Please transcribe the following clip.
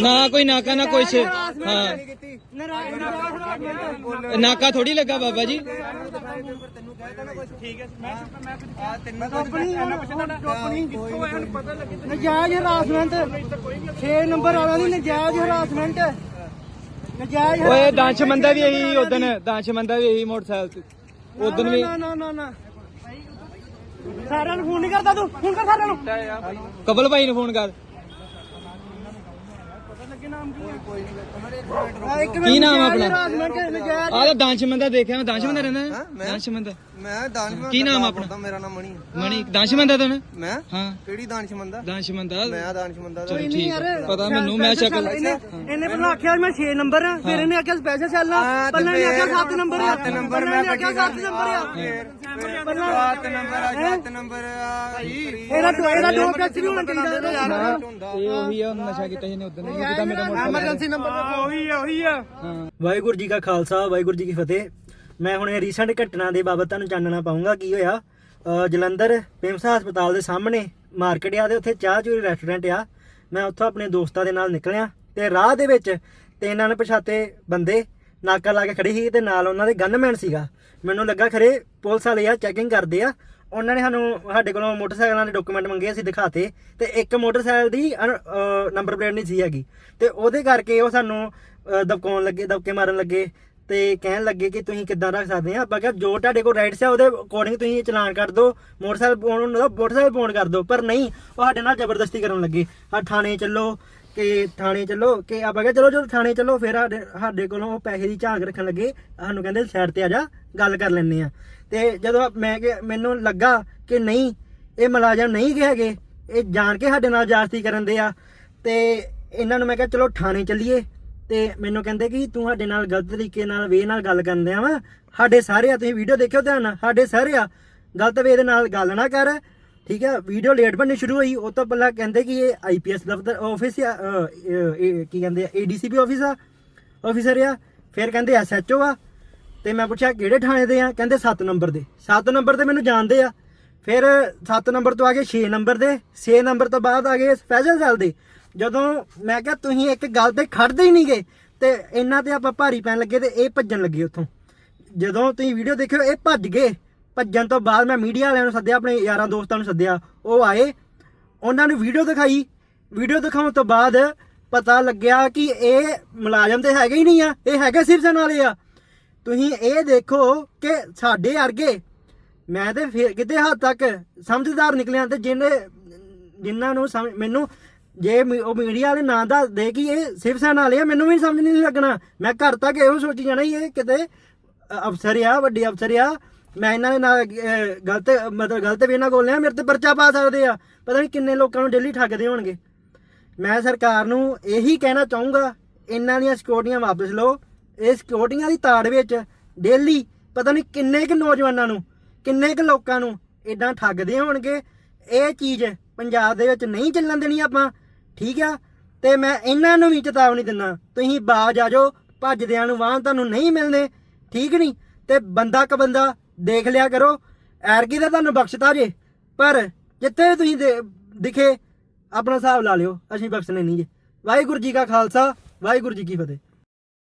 ਨਾ ਕੋਈ ਨਾਕਾ ਨਾ ਕੁਛ ਹਾਂ। ਨਾਕਾ ਥੋੜੀ ਲੱਗਾ ਬਾਬਾ ਜੀ। ਨਜਾਇਜ਼ ਹਰਾਸਮੈਂਟ 6 ਨੰਬਰ ਵਾਲਾ ਨਹੀਂ ਨਜਾਇਜ਼ ਹਰਾਸਮੈਂਟ ਨਜਾਇਜ਼ ਓਏ ਦਾਨਸ਼ਮੰਦਾ ਵੀ ਇਹੀ ਉਦਨ ਦਾਨਸ਼ਮੰਦਾ ਵੀ ਇਹੀ ਮੋਟਰਸਾਈਕਲ ਤੇ। ਉਦਨ ਵੀ ਨਾ ਨਾ ਨਾ ਨਾ। ਸਾਰਿਆਂ ਨੂੰ ਫੋਨ ਨਹੀਂ ਕਰਦਾ ਤੂੰ। ਫੋਨ ਕਰ ਸਾਰਿਆਂ ਨੂੰ। ਕਬਲ ਭਾਈ ਨੂੰ ਫੋਨ ਕਰ। के नाम की है कोई नहीं ਕੀ ਨਾਮ ਆਪਣਾ? ਆਹ ਦਾਨਸ਼ਮਨ ਦਾ ਦੇਖਿਆ ਮੈਂ ਦਾਨਸ਼ਮਨ ਦਾ ਰਹਿੰਦਾ ਦਾਨਸ਼ਮਨ ਦਾ। ਮੈਂ ਦਾਨਸ਼ਮੰਦ ਕੀ ਮੇਰਾ ਨਾਮ ਮਣੀ ਮਣੀ ਦਾਨਸ਼ਮਨ ਦਾ ਮੈਂ? ਹਾਂ। ਕਿਹੜੀ ਦਾਨਸ਼ਮੰਦ ਦਾ? ਦਾਨਸ਼ਮਨ ਦਾ। ਮੈਂ ਦਾਨਸ਼ਮੰਦ ਦਾ। ਚਲੋ ਠੀਕ ਪਤਾ ਮੈਨੂੰ ਮੈਂ ਸ਼ਕਲ ਇਹਨੇ ਇਹਨੇ ਪਹਿਲਾਂ ਆਖਿਆ ਮੈਂ 6 ਨੰਬਰ ਫਿਰ ਇਹਨੇ ਆਖਿਆ ਸਪੈਸ਼ਲ ਚੱਲਣਾ ਹਾਂ, ਤੇ ਪਹਿਲਾਂ ਇਹਨੇ 7 ਨੰਬਰ ਆ। ਨੰਬਰ, ਮੈਂ ਆ। ਫਿਰ ਵਾਹਿਗੁਰੂ ਜੀ ਕਾ ਖਾਲਸਾ ਵਾਹਿਗੁਰੂ ਜੀ ਕੀ ਫਤਿਹ। ਮੈਂ ਹੁਣ ਇਹ ਰੀਸੈਂਟ ਘਟਨਾ ਦੇ ਬਾਬਤ ਤੁਹਾਨੂੰ ਜਾਣਨਾ ਪਾਉਂਗਾ ਕੀ ਹੋਇਆ? ਜਲੰਧਰ ਪਿੰਮਸਾ ਹਸਪਤਾਲ ਦੇ ਸਾਹਮਣੇ ਮਾਰਕੀਟ ਆ ਦੇ ਉੱਥੇ ਚਾਹ ਚੂਰੀ ਰੈਸਟੋਰੈਂਟ ਆ। ਮੈਂ ਉੱਥੋਂ ਆਪਣੇ ਦੋਸਤਾਂ ਦੇ ਨਾਲ ਨਿਕਲਿਆ ਤੇ ਰਾਹ ਦੇ ਵਿੱਚ ਤੇ ਇਹਨਾਂ ਨੇ ਪਛਾਤੇ ਬੰਦੇ ਨਾਕਾ ਲਾ ਕੇ ਖੜੇ ਸੀ ਤੇ ਨਾਲ ਉਹਨਾਂ ਦੇ ਗਨਮੈਨ ਸੀਗਾ। ਮੈਨੂੰ ਲੱਗਾ ਖਰੇ ਪੁਲਿਸ ਵਾਲੇ ਆ ਚੈਕਿੰਗ ਕਰਦੇ ਆ। ਉਹਨਾਂ ਨੇ ਸਾਨੂੰ, ਸਾਡੇ ਕੋਲੋਂ ਮੋਟਰਸਾਈਕਲਾਂ ਦੇ ਡਾਕੂਮੈਂਟ ਮੰਗੇ, ਅਸੀਂ ਦਿਖਾਤੇ। ਤੇ ਇੱਕ ਮੋਟਰਸਾਈਕਲ ਦੀ ਨੰਬਰ ਪਲੇਟ ਨਹੀਂ ਸੀ ਹੈਗੀ। ਤੇ ਉਹਦੇ ਕਰਕੇ ਉਹ ਸਾਨੂੰ ਦਬਕਾਉਣ ਲੱਗੇ, ਦਬਕੇ ਮਾਰਨ ਲੱਗੇ। ਤੇ ਕਹਿਣ ਲੱਗੇ ਕਿ ਤੁਸੀਂ ਕਿੱਦਾਂ ਰੱਖ ਸਕਦੇ ਆ? ਆਪਾਂ ਕਿਹਾ, ਜੋ ਤੁਹਾਡੇ ਕੋਲ ਰਾਈਟਸ ਆ, ਉਹਦੇ ਅਕੋਰਡਿੰਗ ਤੁਸੀਂ ਚਲਾਨ ਕਰ ਦਿਓ ਮੋਟਰਸਾਈਕਲ ਪਾਉਣ ਨੂੰ ਮੋਟਰਸਾਈਕਲ ਪਾਉਣ ਕਰ ਦਿਓ ਪਰ ਨਹੀਂ, ਉਹ ਸਾਡੇ ਨਾਲ ਜ਼ਬਰਦਸਤੀ ਕਰਨ ਲੱਗੇ। ਆ ਥਾਣੇ ਚੱਲੋ। ਕਿ ਥਾਣੇ ਚੱਲੋ, ਕਿ ਆਪਾਂ ਕਿਹਾ ਚਲੋ, ਜਦੋਂ ਥਾਣੇ ਚੱਲੋ, ਫਿਰ ਸਾਡੇ ਸਾਡੇ ਕੋਲੋਂ ਉਹ ਪੈਸੇ ਦੀ ਝਾਂਕ ਰੱਖਣ ਲੱਗੇ। ਸਾਨੂੰ ਕਹਿੰਦੇ ਸਾਈਡ ਤੇ ਆ ਜਾ, ਗੱਲ ਕਰ ਲੈਣੇ ਆ। ਤੇ ਜਦੋਂ ਮੈਂ ਕਿ ਮੈਨੂੰ ਲੱਗਾ ਕਿ ਨਹੀਂ, ਇਹ ਮੁਲਾਜ਼ਮ ਨਹੀਂ ਕਿ ਹੈਗੇ, ਇਹ ਜਾਣ ਕੇ ਸਾਡੇ ਨਾਲ ਜਾਸਤੀ ਕਰਨ ਦੇ ਆ। ਤੇ ਇਹਨਾਂ ਨੂੰ ਮੈਂ ਕਿਹਾ, ਚਲੋ ਥਾਣੇ ਚੱਲੀਏ। ਤੇ ਮੈਨੂੰ ਕਹਿੰਦੇ ਕਿ ਤੂੰ ਸਾਡੇ ਨਾਲ ਗਲਤ ਤਰੀਕੇ ਨਾਲ, ਵੇ ਨਾਲ ਗੱਲ ਕਰਨ ਦਿਆ ਵਾ। ਸਾਡੇ ਸਾਰੇ ਆ ਤੁਸੀਂ ਵੀਡੀਓ ਦੇਖਿਓ ਧਿਆਨ ਨਾਲ, ਸਾਡੇ ਸਾਰੇ ਆ ਗਲਤ ਵੇ ਦੇ ਨਾਲ ਗੱਲ ਨਾ ਕਰ। ਠੀਕ ਹੈ ਵੀਡੀਓ ਲੇਟ ਬਣਨੀ ਸ਼ੁਰੂ ਹੋਈ ਉਹ ਤੋਂ ਪਹਿਲਾਂ ਕਹਿੰਦੇ ਕਿ ਇਹ ਆਈਪੀਐਸ ਦਫ਼ਤਰ ਆਫਿਸ ਆ ਅ, ਇਹ- ਇਹ ਕੀ ਕਹਿੰਦੇ ਆ ਏਡੀਸੀਪੀ ਆਫਿਸ ਆ ਆਫਿਸਰ ਆ ਫਿਰ ਕਹਿੰਦੇ ਐਸਐਚਓ ਆ ਤੇ ਮੈਂ ਪੁੱਛਿਆ ਕਿਹੜੇ ਥਾਣੇ ਦੇ ਆ ਕਹਿੰਦੇ 7 ਨੰਬਰ ਦੇ 7 ਨੰਬਰ ਤੇ ਮੈਨੂੰ ਜਾਣਦੇ ਆ ਫਿਰ 7 ਨੰਬਰ ਤੋਂ ਆ ਗਏ 6 ਨੰਬਰ ਦੇ 6 ਨੰਬਰ ਤੋਂ ਬਾਅਦ ਆ ਗਏ ਸਪੈਸ਼ਲ ਸੈੱਲ ਦੇ ਜਦੋਂ ਮੈਂ ਕਿਹਾ ਤੁਸੀਂ ਇੱਕ ਗੱਲ ਤੇ ਖੜਦੇ ਹੀ ਨਹੀਂ ਗਏ ਤੇ ਇਹਨਾਂ ਤੇ ਆਪਾਂ ਭਾਰੀ ਪੈਣ ਲੱਗੇ ਤੇ ਇਹ ਭੱਜਣ ਲੱਗੇ ਉੱਥੋਂ ਜਦੋਂ ਤੁਸੀਂ ਵੀਡੀਓ ਦੇਖਿਓ ਇਹ ਭੱਜ ਗਏ। ਭੱਜਣ ਤੋਂ ਬਾਅਦ ਮੈਂ ਮੀਡੀਆ ਵਾਲਿਆਂ ਨੂੰ ਸੱਦਿਆ, ਆਪਣੇ ਯਾਰਾਂ ਦੋਸਤਾਂ ਨੂੰ ਸੱਦਿਆ। ਉਹ ਆਏ, ਉਹਨਾਂ ਨੂੰ ਵੀਡੀਓ ਦਿਖਾਈ। ਵੀਡੀਓ ਦਿਖਾਉਣ ਤੋਂ ਬਾਅਦ ਪਤਾ ਲੱਗਿਆ ਕਿ ਇਹ ਮੁਲਾਜ਼ਮ ਤੇ ਹੈਗੇ ਹੀ ਨਹੀਂ ਆ, ਇਹ ਹੈਗੇ ਸਿਰਸਨ ਵਾਲੇ ਆ। ਤੁਸੀਂ ਇਹ ਦੇਖੋ ਕਿ ਸਾਡੇ ਅਰਗੇ ਮੈਂ ਤੇ ਫਿਰ ਕਿਤੇ ਹੱਦ ਤੱਕ ਸਮਝਦਾਰ ਨਿਕਲਿਆ ਤੇ ਜਿਹਨੇ, ਜਿਨ੍ਹਾਂ ਨੂੰ ਸਮਝ- ਮੈਨੂੰ ਜੇ ਮੀ- ਉਹ ਮੀਡੀਆ ਵਾਲੇ ਨਾਂ ਦਾ ਦੇ ਕਿ ਇਹ ਸਿਵ ਸੈਨਾ ਵਾਲੇ ਆ, ਮੈਨੂੰ ਵੀ ਸਮਝ ਨਹੀਂ ਲੱਗਣਾ। ਮੈਂ ਘਰ ਤੱਕ ਇਹੋ ਸੋਚੀ ਜਾਣਾ ਸੀ ਇਹ ਕਿਤੇ ਅਫਸਰ ਆ, ਵੱਡੇ ਅਫਸਰ ਆ ਮੈਂ ਇਹਨਾਂ ਦੇ ਨਾਲ ਅ, ਗਲਤ ਮਤਲਬ ਗਲਤ ਵੀ ਇਹਨਾਂ ਕੋਲ ਲਿਆ ਮੇਰੇ ਤੇ ਪਰਚਾ ਪਾ ਸਕਦੇ ਆ। ਪਤਾ ਨਹੀਂ ਕਿੰਨੇ ਲੋਕਾਂ ਨੂੰ ਡੇਲੀ ਠੱਗਦੇ ਹੋਣਗੇ। ਮੈਂ ਸਰਕਾਰ ਨੂੰ ਇਹੀ ਕਹਿਣਾ ਚਾਹੂੰਗਾ ਇਹਨਾਂ ਦੀਆਂ ਸਿਕਿਉਰਟੀਆਂ ਵਾਪਸ ਲਓ। ਇਹ ਸਿਕਿਉਰਟੀਆਂ ਦੀ ਤਾੜ ਵਿੱਚ ਡੇਲੀ ਪਤਾ ਨਹੀਂ ਕਿੰਨੇ ਕੁ ਨੌਜਵਾਨਾਂ ਨੂੰ ਕਿੰਨੇ ਕੁ ਲੋਕਾਂ ਨੂੰ ਇਦਾਂ ਠੱਗਦੇ ਹੋਣਗੇ। ਇਹ ਚੀਜ਼ ਪੰਜਾਬ ਦੇ ਵਿੱਚ ਨਹੀਂ ਚੱਲਣ ਦੇਣੀ ਆਪਾਂ ਠੀਕ ਆ? ਤੇ ਮੈਂ ਇਹਨਾਂ ਨੂੰ ਵੀ ਚੇਤਾਵਨੀ ਦਿੰਦਾ ਤੁਸੀਂ ਬਾਜ ਆ ਜਾਓ ਭੱਜਦਿਆਂ ਨੂੰ ਵਾਹਨ ਤੁਹਾਨੂੰ ਨਹੀਂ ਮਿਲਨੇ ਠੀਕ ਨਹੀਂ? ਤੇ ਬੰਦਾ ਕ ਬੰਦਾ ਦੇਖ ਲਿਆ ਕਰੋ। ਐਰਕੀ ਦਾ ਤੁਹਾਨੂੰ ਬਖਸ਼ਤਾ ਜੇ। ਪਰ ਜਿੱਥੇ ਵੀ ਤੁਸੀਂ ਦੇ- ਦਿਖੇ, ਆਪਣਾ ਹਿਸਾਬ ਲਾ ਲਿਓ। ਅਸੀਂ ਬਖਸ਼ਣੇ ਨਹੀਂ ਜੇ ਵਾਹਿਗੁਰੂ ਜੀ ਕਾ ਖਾਲਸਾ, ਵਾਹਿਗੁਰੂ ਜੀ ਕੀ ਫਤਿਹ।